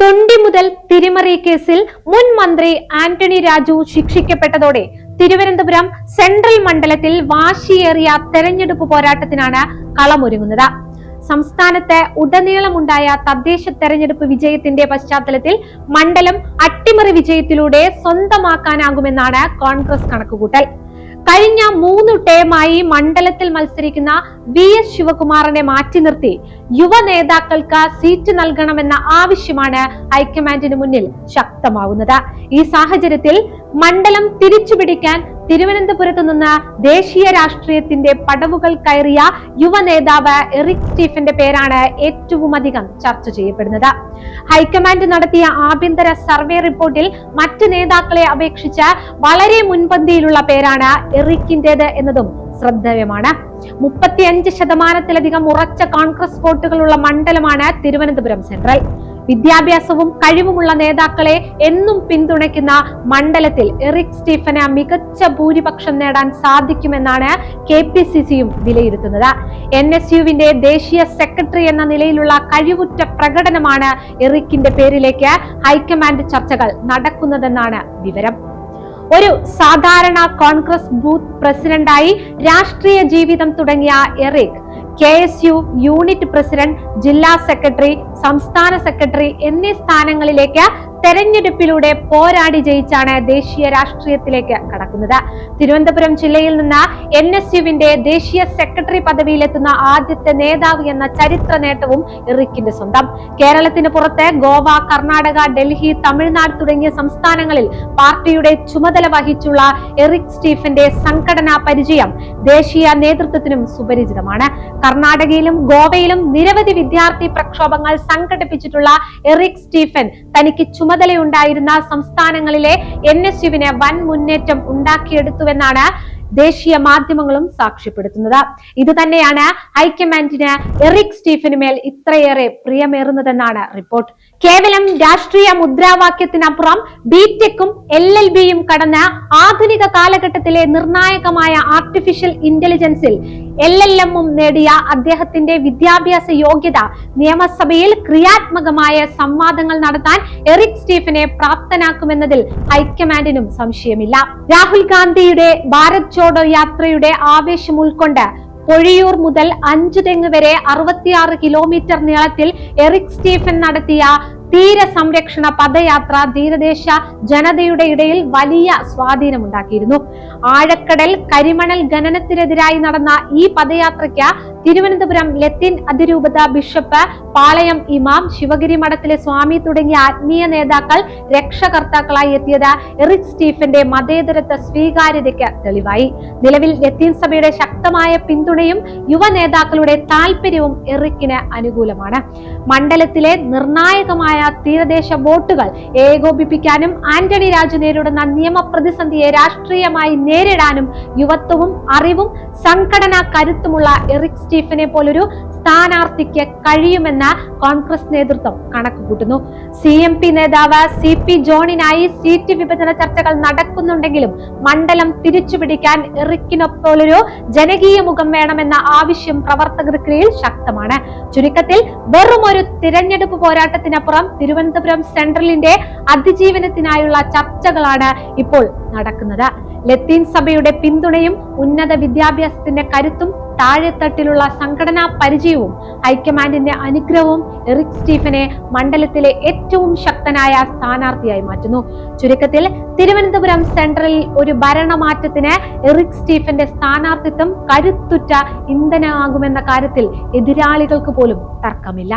തൊണ്ടി മുതൽ തിരിമറി കേസിൽ മുൻ മന്ത്രി ആന്റണി രാജു ശിക്ഷിക്കപ്പെട്ടതോടെ തിരുവനന്തപുരം സെൻട്രൽ മണ്ഡലത്തിൽ വാശിയേറിയ തെരഞ്ഞെടുപ്പ് പോരാട്ടത്തിനാണ് കളമൊരുങ്ങുന്നത്. സംസ്ഥാനത്ത് ഉടനീളമുണ്ടായ തദ്ദേശ തെരഞ്ഞെടുപ്പ് വിജയത്തിന്റെ പശ്ചാത്തലത്തിൽ മണ്ഡലം അട്ടിമറി വിജയത്തിലൂടെ സ്വന്തമാക്കാനാകുമെന്നാണ് കോൺഗ്രസ് കണക്കുകൂട്ടൽ. കഴിഞ്ഞ മൂന്ന് ടേമായി മണ്ഡലത്തിൽ മത്സരിക്കുന്ന വി എസ് ശിവകുമാറിനെ മാറ്റി നിർത്തി. യുവ നേതാക്കൾക്ക് സീറ്റ് നൽകണമെന്ന ആവശ്യമാണ് ഹൈക്കമാൻഡിന് മുന്നിൽ ശക്തമാവുന്നത്. ഈ സാഹചര്യത്തിൽ മണ്ഡലം തിരിച്ചുപിടിക്കാൻ തിരുവനന്തപുരത്ത് നിന്ന് ദേശീയ രാഷ്ട്രീയത്തിന്റെ പടവുകൾ കയറിയ യുവ നേതാവ് എറിക് സ്റ്റീഫന്റെ പേരാണ് ഏറ്റവും അധികം ചർച്ച ചെയ്യപ്പെടുന്നത്. ഹൈക്കമാൻഡ് നടത്തിയ ആഭ്യന്തര സർവേ റിപ്പോർട്ടിൽ മറ്റ് നേതാക്കളെ അപേക്ഷിച്ച് വളരെ മുൻപന്തിയിലുള്ള പേരാണ് എറിക്കിന്റേത് എന്നതും ശ്രദ്ധേയമാണ്. മുപ്പത്തിയഞ്ച് ശതമാനത്തിലധികം ഉറച്ച കോൺഗ്രസ് വോട്ടുകളുള്ള മണ്ഡലമാണ് തിരുവനന്തപുരം സെൻട്രൽ. വിദ്യാഭ്യാസവും കഴിവുമുള്ള നേതാക്കളെ എന്നും പിന്തുണയ്ക്കുന്ന മണ്ഡലത്തിൽ എറിക് സ്റ്റീഫന് മികച്ച ഭൂരിപക്ഷം നേടാൻ സാധിക്കുമെന്നാണ് കെ പി സി സിയും വിലയിരുത്തുന്നത്. എൻ എസ് യുവിന്റെ ദേശീയ സെക്രട്ടറി എന്ന നിലയിലുള്ള കഴിവുറ്റ പ്രകടനമാണ് എറിക്കിന്റെ പേരിലേക്ക് ഹൈക്കമാൻഡ് ചർച്ചകൾ നടക്കുന്നതെന്നാണ് വിവരം. ഒരു സാധാരണ കോൺഗ്രസ് ബൂത്ത് പ്രസിഡന്റായി രാഷ്ട്രീയ ജീവിതം തുടങ്ങിയ Eric K S U unit president ജില്ലാ സെക്രട്ടറി സംസ്ഥാന സെക്രട്ടറി എന്നീ സ്ഥാനങ്ങളിലേക്ക് തെരഞ്ഞെടുപ്പിലൂടെ പോരാടി ജയിച്ചാണ് ദേശീയ രാഷ്ട്രീയത്തിലേക്ക് കടക്കുന്നത്. തിരുവനന്തപുരം ജില്ലയിൽ നിന്ന് എൻ എസ് യുവിന്റെ ദേശീയ സെക്രട്ടറി പദവിയിലെത്തുന്ന ആദ്യത്തെ നേതാവ് എന്ന ചരിത്ര നേട്ടവും ഇറിക്കിന്റെ സ്വന്തം. കേരളത്തിന് പുറത്ത് ഗോവ കർണാടക ഡൽഹി തമിഴ്നാട് തുടങ്ങിയ സംസ്ഥാനങ്ങളിൽ പാർട്ടിയുടെ ചുമതല വഹിച്ചുള്ള എറിക് സ്റ്റീഫന്റെ സംഘടനാ പരിചയം ദേശീയ നേതൃത്വത്തിനും സുപരിചിതമാണ്. കർണാടകയിലും ഗോവയിലും നിരവധി വിദ്യാർത്ഥി പ്രക്ഷോഭങ്ങൾ സംഘടിപ്പിച്ചിട്ടുള്ള എറിക് സ്റ്റീഫൻ തനിക്ക് ചുമതലയുണ്ടായിരുന്ന സംസ്ഥാനങ്ങളിലെ എൻ എസ് യുവിന് വൻ മുന്നേറ്റം ഉണ്ടാക്കിയെടുത്തുവെന്നാണ് ദേശീയ മാധ്യമങ്ങളും സാക്ഷ്യപ്പെടുത്തുന്നത്. ഇത് തന്നെയാണ് ഹൈക്കമാൻഡിന് എറിക് സ്റ്റീഫന് മേൽ ഇത്രയേറെ പ്രിയമേറുന്നതെന്നാണ് റിപ്പോർട്ട്. കേവലം രാഷ്ട്രീയ മുദ്രാവാക്യത്തിനപ്പുറം ബിടെക്കും എൽ എൽ ബിയും കടന്ന് ആധുനിക കാലഘട്ടത്തിലെ നിർണായകമായ ആർട്ടിഫിഷ്യൽ ഇന്റലിജൻസിൽ എൽ എൽ എമ്മും നേടിയ അദ്ദേഹത്തിന്റെ വിദ്യാഭ്യാസ യോഗ്യത നിയമസഭയിൽ ക്രിയാത്മകമായ സംവാദങ്ങൾ നടത്താൻ എറിക് സ്റ്റീഫനെ പ്രാപ്തനാക്കുമെന്നതിൽ ഹൈക്കമാൻഡിനും സംശയമില്ല. രാഹുൽ ഗാന്ധിയുടെ ഭാരത് ജോഡോ യാത്രയുടെ ആവേശം ഉൾക്കൊണ്ട് പൊഴിയൂർ മുതൽ അഞ്ചു തെങ്ങ് വരെ അറുപത്തിയാറ് കിലോമീറ്റർ നീളത്തിൽ എറിക് സ്റ്റീഫൻ നടത്തിയ തീര സംരക്ഷണ പദയാത്ര തീരദേശ ജനതയുടെ ഇടയിൽ വലിയ സ്വാധീനമുണ്ടാക്കിയിരുന്നു. ആഴക്കടൽ കരിമണൽ ഖനനത്തിനെതിരായി നടന്ന ഈ പദയാത്രയ്ക്ക് തിരുവനന്തപുരം ലത്തീൻ അതിരൂപത ബിഷപ്പ് പാളയം ഇമാം ശിവഗിരി മഠത്തിലെ സ്വാമി തുടങ്ങിയ ആത്മീയ നേതാക്കൾ രക്ഷകർത്താക്കളായി എത്തിയത് എറിക് സ്റ്റീഫന്റെ മതേതരത്വ സ്വീകാര്യതയ്ക്ക് തെളിവായി. നിലവിൽ ലത്തീൻ സഭയുടെ ശക്തമായ പിന്തുണയും യുവ നേതാക്കളുടെ താല്പര്യവും എറിക്കിന് അനുകൂലമാണ്. മണ്ഡലത്തിലെ നിർണായകമായ തീരദേശ വോട്ടുകൾ ഏകോപിപ്പിക്കാനും ആന്റണി രാജു നേരിടുന്ന നിയമപ്രതിസന്ധിയെ രാഷ്ട്രീയമായി നേരിടാനും യുവത്വവും അറിവും സംഘടനാ കരുത്തുമുള്ള എറിക് സ്റ്റീഫനെ പോലൊരു സ്ഥാനാർത്ഥിക്ക് കഴിയുമെന്ന് കോൺഗ്രസ് നേതൃത്വം കണക്കുകൂട്ടുന്നു. സി എം പി നേതാവ് സി പി ജോണിനായി സീറ്റ് വിഭജന ചർച്ചകൾ നടക്കുന്നുണ്ടെങ്കിലും മണ്ഡലം തിരിച്ചുപിടിക്കാൻ എറിക്കിനൊപ്പോലൊരു ജനകീയ മുഖം വേണമെന്ന ആവശ്യം പ്രവർത്തകർക്കിടയിൽ ശക്തമാണ്. ചുരുക്കത്തിൽ വെറും ഒരു തിരഞ്ഞെടുപ്പ് പോരാട്ടത്തിനപ്പുറം തിരുവനന്തപുരം സെൻട്രലിന്റെ അതിജീവനത്തിനായുള്ള ചർച്ചകളാണ് ഇപ്പോൾ നടക്കുന്നത്. ലത്തീൻ സഭയുടെ പിന്തുണയും ഉന്നത വിദ്യാഭ്യാസത്തിന്റെ കരുത്തും താഴെത്തട്ടിലുള്ള സംഘടനാ പരിചയവും ഹൈക്കമാൻഡിന്റെ അനുഗ്രഹവും എറിക് സ്റ്റീഫനെ മണ്ഡലത്തിലെ ഏറ്റവും ശക്തനായ സ്ഥാനാർത്ഥിയായി മാറ്റുന്നു. ചുരുക്കത്തിൽ തിരുവനന്തപുരം സെൻട്രലിൽ ഒരു ഭരണമാറ്റത്തിന് എറിക് സ്റ്റീഫന്റെ സ്ഥാനാർത്ഥിത്വം കരുത്തുറ്റ ഇന്ധനമാകുമെന്ന കാര്യത്തിൽ എതിരാളികൾക്ക് പോലും തർക്കമില്ല.